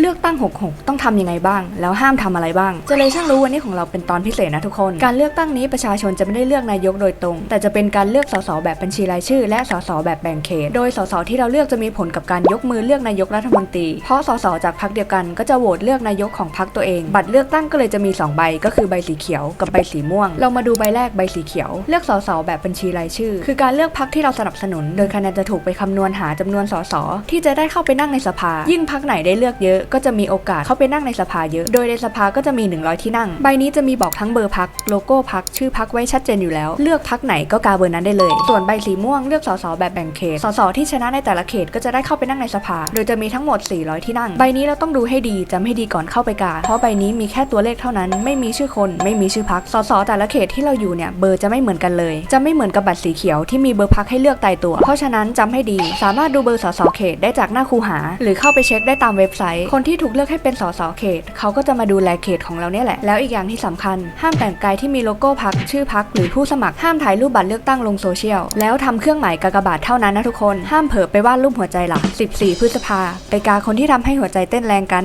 เลือกตั้ง 66 ต้องทำยังไงบ้าง แล้วห้ามทำอะไรบ้างเจะเลยช่างรู้วันนี้ของเราเป็นตอนพิเศษนะทุกคน การเลือกตั้งนี้ประชาชนจะไม่ได้เลือกนายกโดยตรง แต่จะเป็นการเลือกสสแบบบัญชีรายชื่อ และสสแบบแบ่งเขต โดยสสที่เราเลือกจะมีผลกับการยกมือเลือกนายกรัฐมนตรี เพราะสสจากพรรคเดียวกันก็จะโหวตเลือกนายกของพรรคตัวเอง บัตรเลือกตั้งก็เลยจะมีสองใบ ก็คือใบสีเขียวกับใบสีม่วง เรามาดูใบแรกใบสีเขียว เลือกสสแบบบัญชีรายชื่อ คือการเลือกพรรคที่เราสนับสนุน โดยคะแนนจะถูกไปคำนวณหาจำนวนสสที่จะได้เข้าไปนั่งในสภา ยิ่งพรรคไหนได้เลือกเยอะก็จะมีโอกาสเข้าไปนั่งในสภาเยอะ โดยในสภาก็จะมี 100 ที่นั่ง ใบนี้จะมีบอกทั้งเบอร์พรรคโลโก้พรรคชื่อพรรคไว้ชัดเจนอยู่แล้ว เลือกพรรคไหนก็กาเบอร์นั้นได้เลย ส่วนใบสีม่วงเลือกสสแบบแบ่งเขตสสที่ชนะในแต่ละเขตก็จะได้เข้าไปนั่งในสภา โดยจะมีทั้งหมด 400 ที่นั่ง ใบนี้เราต้องดูให้ดีจำให้ดีก่อนเข้าไปกา เพราะใบนี้มีแค่ตัวเลขเท่านั้น ไม่มีชื่อคน ไม่มีชื่อพรรคสสแต่ละเขตที่เราอยู่เนี่ยเบอร์จะไม่เหมือนกันเลย จะไม่เหมือนกับบัตรสีเขียวที่มีเบอร์พรรคให้เลือกตายตัว เพราะฉะนั้นจำให้ดี สามารถดูเบอร์สสเขตได้จากหน้าคูหา หรือเข้าไปเช็คได้ตามเว็บไซต์คนที่ถูกเลือกให้เป็นสสเขต เขาก็จะมาดูแลเขตของเราเนี่ยแหละ แล้วอีกอย่างที่สำคัญ ห้ามแต่งกายที่มีโลโก้พรรคชื่อพรรคหรือผู้สมัครห้ามถ่ายรูปบัตรเลือกตั้งลงโซเชียล แล้วทำเครื่องหมายกากบาทเท่านั้นนะทุกคน ห้ามเผลอไปวาดรูปหัวใจหลัก 14 พฤษภาไปกาคนที่ทำให้หัวใจเต้นแรงกัน